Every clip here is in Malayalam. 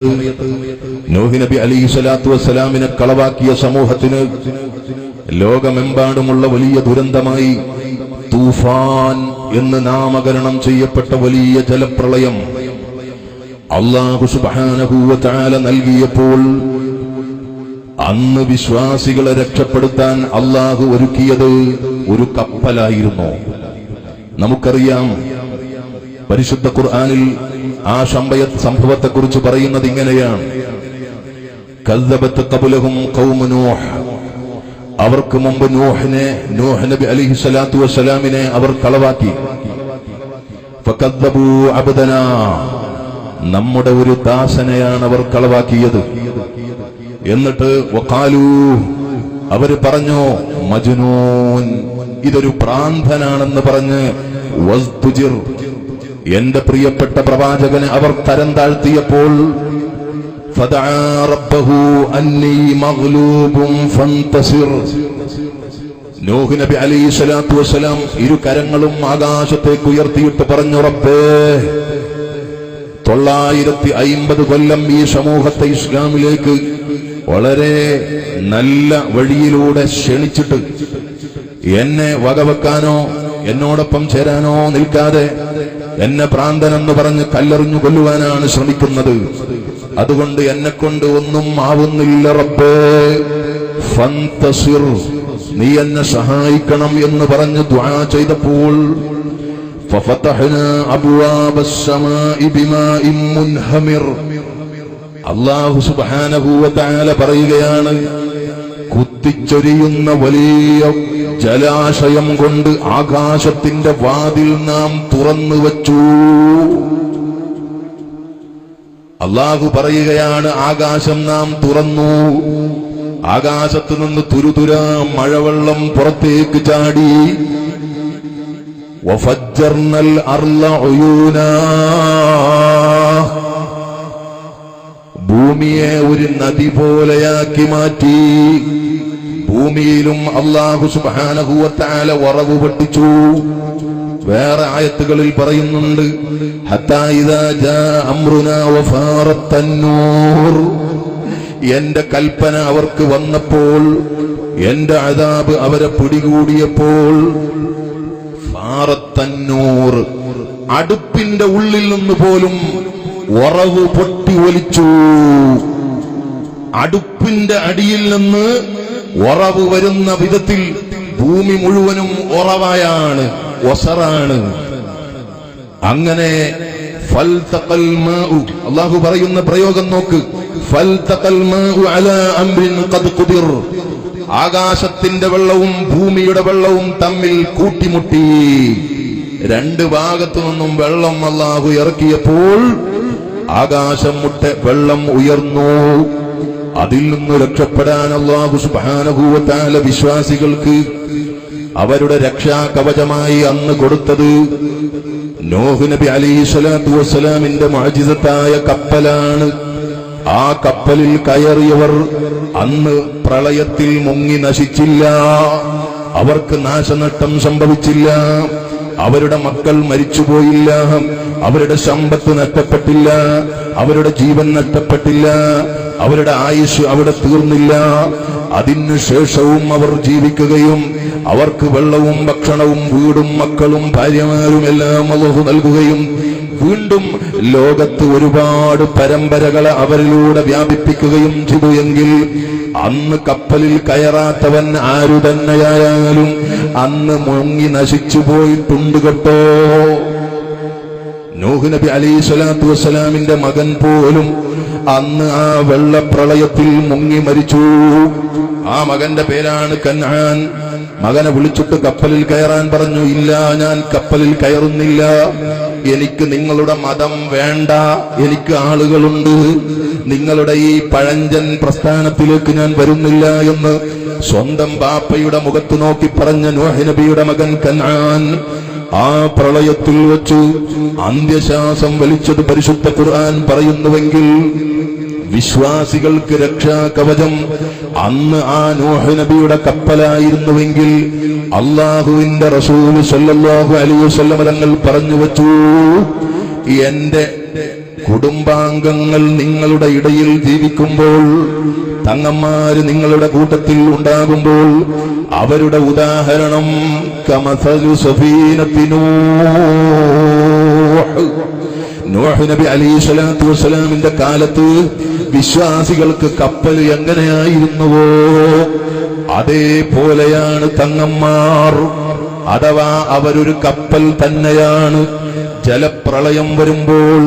നൂഹ് നബി അലി സ്വലാത്തു വസ്സലാമിനെ കളവാക്കിയ സമൂഹത്തിന് ലോകമെമ്പാടുമുള്ള വലിയ ദുരന്തമായി തൂഫാൻ എന്ന് നാമകരണം ചെയ്യപ്പെട്ട വലിയ ജലപ്രളയം അള്ളാഹു നൽകിയപ്പോൾ അന്ന് വിശ്വാസികളെ രക്ഷപ്പെടുത്താൻ അള്ളാഹു ഒരുക്കിയത് ഒരു കപ്പലായിരുന്നു. നമുക്കറിയാം പരിശുദ്ധ ഖുർആനിൽ ആ സംഭയ സംഭവത്തെ കുറിച്ച് പറയുന്നത് ഇങ്ങനെയാണ്. അവർക്ക് മുമ്പ് നൂഹിനെ നൂഹ് നബി അലിഹി സ്വലാത്തു വസ്സലാമിനെ അവർ കളവാക്കി നമ്മുടെ ഒരു ദാസനെയാണ് അവർ കളവാക്കിയത് എന്നിട്ട് അവർ പറഞ്ഞു മജുനൂൻ ഇതൊരു പ്രാന്തനാണെന്ന് പറഞ്ഞ് വസ്തുജിർ എന്റെ പ്രിയപ്പെട്ട പ്രവാചകന് അവർ തരം താഴ്ത്തിയപ്പോൾ നോഹ് നബി ഇരു കരങ്ങളും ആകാശത്തേക്ക് ഉയർത്തിയിട്ട് പറഞ്ഞു റബ്ബേ തൊള്ളായിരത്തി അയിമ്പത് കൊല്ലം ഈ സമൂഹത്തെ ഇസ്ലാമിലേക്ക് വളരെ നല്ല വഴിയിലൂടെ ക്ഷണിച്ചിട്ട് എന്നെ വകവെക്കാനോ എന്നോടൊപ്പം ചേരാനോ നിൽക്കാതെ എന്നെ പ്രാന്തനെന്ന് പറഞ്ഞ് കല്ലെറിഞ്ഞു കൊല്ലുവാനാണ് ശ്രമിക്കുന്നത്. അതുകൊണ്ട് എന്നെ കൊണ്ട് ഒന്നും ആവുന്നില്ല റബ്ബേ. ഫന്തസിർ നീ എന്നെ സഹായിക്കണം എന്ന് പറഞ്ഞ് ദ്വാ ചെയ്തപ്പോൾ അള്ളാഹു സുബാനഭൂവത്താല പറയുകയാണ് കുത്തിച്ചൊരിയുന്ന വലിയ ജലാശയം കൊണ്ട് ആകാശത്തിന്റെ വാതിൽ നാം തുറന്നു വച്ചു. അള്ളാഹു പറയുകയാണ് ആകാശം നാം തുറന്നു. ആകാശത്ത് നിന്ന് തുരുതുര മഴവെള്ളം പുറത്തേക്ക് ചാടി. അർല ഭൂമിയെ ഒരു നദി പോലെയാക്കി മാറ്റി. ഭൂമിയിലും അള്ളാഹു സുബാനഹുവത്താല ഉറവ് പൊട്ടിച്ചു. വേറെ ആയത്തുകളിൽ പറയുന്നുണ്ട് എന്റെ കൽപ്പന അവർക്ക് വന്നപ്പോൾ എന്റെ അതാബ് അവരെ പിടികൂടിയപ്പോൾ ഫാറത്തന്നൂർ അടുപ്പിന്റെ ഉള്ളിൽ നിന്ന് പോലും ഉറവ് പൊട്ടി ഒലിച്ചു. അടുപ്പിന്റെ അടിയിൽ നിന്ന് ഉറവ് വരുന്ന വിധത്തിൽ ഭൂമി മുഴുവനും ഉറവായാണ് ഒസറാണ്. അങ്ങനെ അള്ളാഹു പറയുന്ന പ്രയോഗം നോക്ക്. ആകാശത്തിന്റെ വെള്ളവും ഭൂമിയുടെ വെള്ളവും തമ്മിൽ കൂട്ടിമുട്ടി. രണ്ട് ഭാഗത്തു നിന്നും വെള്ളം അള്ളാഹു ഇറക്കിയപ്പോൾ ആകാശം മുട്ട വെള്ളം ഉയർന്നു. അതിൽ നിന്ന് രക്ഷപ്പെടാൻ അള്ളാഹു സുബാനഭൂവത്താല വിശ്വാസികൾക്ക് അവരുടെ രക്ഷാ കവചമായി അന്ന് കൊടുത്തത് നോഹ് നബി വസ്സലാമിന്റെ മാജിതത്തായ കപ്പലാണ്. ആ കപ്പലിൽ കയറിയവർ അന്ന് പ്രളയത്തിൽ മുങ്ങി നശിച്ചില്ല. അവർക്ക് നാശനഷ്ടം സംഭവിച്ചില്ല. അവരുടെ മക്കൾ മരിച്ചുപോയില്ല. അവരുടെ സമ്പത്ത് നഷ്ടപ്പെട്ടില്ല അവരുടെ ജീവൻ നഷ്ടപ്പെട്ടില്ല അവരുടെ ആയുഷ് അവിടെ തീർന്നില്ല. അതിനു ശേഷവും അവർ ജീവിക്കുകയും അവർക്ക് വെള്ളവും ഭക്ഷണവും വീടും മക്കളും ഭാര്യമാരും എല്ലാം അള്ളാഹു നൽകുകയും വീണ്ടും ലോകത്ത് ഒരുപാട് പരമ്പരകളെ അവരിലൂടെ വ്യാപിപ്പിക്കുകയും ചെയ്തു എങ്കിൽ അന്ന് കപ്പലിൽ കയറാത്തവൻ ആരു തന്നെയായാലും അന്ന് മുങ്ങി നശിച്ചു പോയിട്ടുണ്ട് കേട്ടോ. നൂഹ് നബി അലൈഹി സ്വലാത്തു വസ്സലാമിന്റെ മകൻ പോലും അന്ന് ആ വെള്ളപ്രളയത്തിൽ മുങ്ങി മരിച്ചു. ആ മകന്റെ പേരാണ് കന്നാൻ മകനെ വിളിച്ചിട്ട് കപ്പലിൽ കയറാൻ പറഞ്ഞു ഇല്ല ഞാൻ കപ്പലിൽ കയറുന്നില്ല. എനിക്ക് നിങ്ങളുടെ മതം വേണ്ട. എനിക്ക് ആളുകളുണ്ട്. നിങ്ങളുടെ ഈ പഴഞ്ചൻ പ്രസ്ഥാനത്തിലേക്ക് ഞാൻ വരുന്നില്ല എന്ന് സ്വന്തം ബാപ്പയുടെ മുഖത്ത് നോക്കി പറഞ്ഞ നബിയുടെ മകൻ കന്നാൻ ആ പ്രളയത്തിൽ വെച്ച് അന്ത്യശ്വാസം വലിച്ചത് പരിശുദ്ധ ഖുർആൻ പറയുന്നുവെങ്കിൽ വിശ്വാസികൾക്ക് രക്ഷാ കവചം അന്ന് ആ നോഹ് നബിയുടെ കപ്പലായിരുന്നുവെങ്കിൽ അള്ളാഹുവിന്റെ റസൂൽ സല്ലല്ലാഹു അലൈഹി വസല്ലം തങ്ങൾ പറഞ്ഞു വച്ചു എന്റെ കുടുംബാംഗങ്ങൾ നിങ്ങളുടെ ഇടയിൽ ജീവിക്കുമ്പോൾ തങ്ങന്മാര് നിങ്ങളുടെ കൂട്ടത്തിൽ ഉണ്ടാകുമ്പോൾ അവരുടെ ഉദാഹരണം കമസലു സഫീനത്തിനൂ. നോഹ് നബി അലി വസ്സലാമിന്റെ കാലത്ത് വിശ്വാസികൾക്ക് കപ്പൽ എങ്ങനെയായിരുന്നുവോ? അതേപോലെയാണ് തങ്ങന്മാർ. അഥവാ അവരൊരു കപ്പൽ തന്നെയാണ്. ജലപ്രളയം വരുമ്പോൾ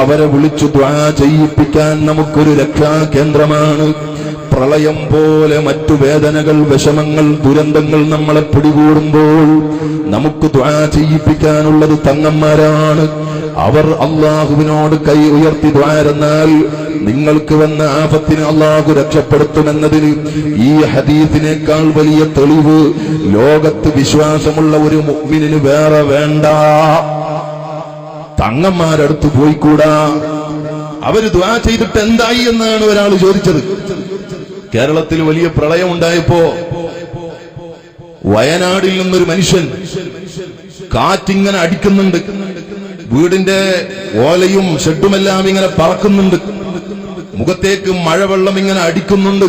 അവരെ വിളിച്ചു ദ്വാ ചെയ്യിപ്പിക്കാൻ നമുക്കൊരു രക്ഷാകേന്ദ്രമാണ്. പ്രളയം പോലെ മറ്റു വേദനകൾ വിഷമങ്ങൾ ദുരന്തങ്ങൾ നമ്മളെ പിടികൂടുമ്പോൾ നമുക്ക് ദ്വാ ചെയ്യിപ്പിക്കാനുള്ളത് തങ്ങന്മാരാണ്. അവർ അള്ളാഹുവിനോട് കൈ ഉയർത്തി ദ്വാരെന്നാൽ നിങ്ങൾക്ക് വന്ന ആപത്തിന് അള്ളാഹു രക്ഷപ്പെടുത്തുമെന്നതിന് ഈ ഹദീസിനേക്കാൾ വലിയ തെളിവ് ലോകത്ത് വിശ്വാസമുള്ള ഒരു മുഗ്മിനിന് വേറെ വേണ്ട. തങ്ങന്മാരടുത്ത് പോയിക്കൂടാ. അവർ ദ്വാ ചെയ്തിട്ട് എന്തായി എന്നാണ് ഒരാൾ ചോദിച്ചത്. കേരളത്തിൽ വലിയ പ്രളയം ഉണ്ടായപ്പോ വയനാടിൽ നിന്നൊരു മനുഷ്യൻ കാറ്റിങ്ങനെ അടിക്കുന്നുണ്ട്. വീടിന്റെ ഓലയും ഷെഡുമെല്ലാം ഇങ്ങനെ പറക്കുന്നുണ്ട്. മുഖത്തേക്ക് മഴവെള്ളം ഇങ്ങനെ അടിക്കുന്നുണ്ട്.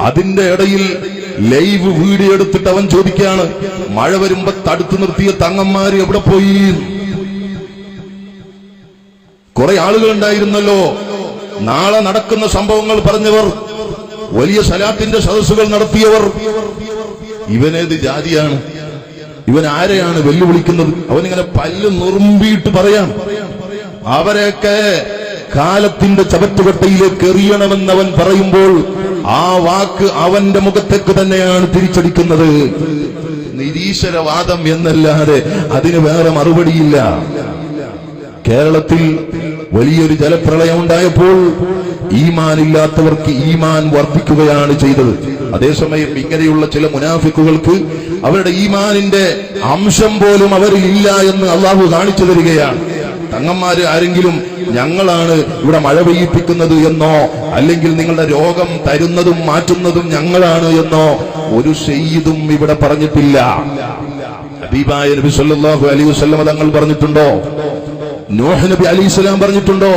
അതിന്റെ ഇടയിൽ ലൈവ് വീഡിയോ എടുത്തിട്ട് അവൻ ചോദിക്കുകയാണ് മഴ വരുമ്പോ തടുത്തു നിർത്തിയ തങ്ങന്മാര് എവിടെ പോയി? കുറെ ആളുകൾ ഉണ്ടായിരുന്നല്ലോ. നാളെ നടക്കുന്ന സംഭവങ്ങൾ പറഞ്ഞവർ വലിയ സലാത്തിന്റെ സദസ്സുകൾ നടത്തിയവർ. ഇവനേത് ജാതിയാണ്? ഇവൻ ആരെയാണ് വെല്ലുവിളിക്കുന്നത്? അവനിങ്ങനെ പല്ല് നുറുമ്പിയിട്ട് പറയാം. അവരെയൊക്കെ കാലത്തിന്റെ ചവറ്റുകട്ടയിലേക്ക് എറിയണമെന്ന് അവൻ പറയുമ്പോൾ ആ വാക്ക് അവന്റെ മുഖത്തേക്ക് തന്നെയാണ് തിരിച്ചടിക്കുന്നത്. നിരീശ്വരവാദം എന്നല്ലാതെ അതിന് വേറെ മറുപടിയില്ല. കേരളത്തിൽ വലിയൊരു ജലപ്രളയം ഉണ്ടായപ്പോൾ ഈമാനില്ലാത്തവർക്ക് ഈമാൻ വർദ്ധിക്കുകയാണ് ചെയ്തത്. അതേസമയം ഇങ്ങനെയുള്ള ചില മുനാഫിക്കുകൾക്ക് അവരുടെ ഈമാനിന്റെ അംശം പോലും അവരിൽ ഇല്ല എന്ന് അള്ളാഹു കാണിച്ചു തരികയാണ്. തങ്ങന്മാര് ആരെങ്കിലും ഞങ്ങളാണ് ഇവിടെ മഴ പെയ്യിപ്പിക്കുന്നത് എന്നോ അല്ലെങ്കിൽ നിങ്ങളുടെ രോഗം തരുന്നതും മാറ്റുന്നതും ഞങ്ങളാണ് എന്നോ ഒരു ഷെയ്തും ഇവിടെ പറഞ്ഞിട്ടില്ല. ഹബീബായ നബി സല്ലല്ലാഹു അലൈഹി വസല്ലം തങ്ങൾ പറഞ്ഞിട്ടുണ്ടോ? നോഹ് നബി അലൈഹി സ്വലാം പറഞ്ഞിട്ടുണ്ടോ?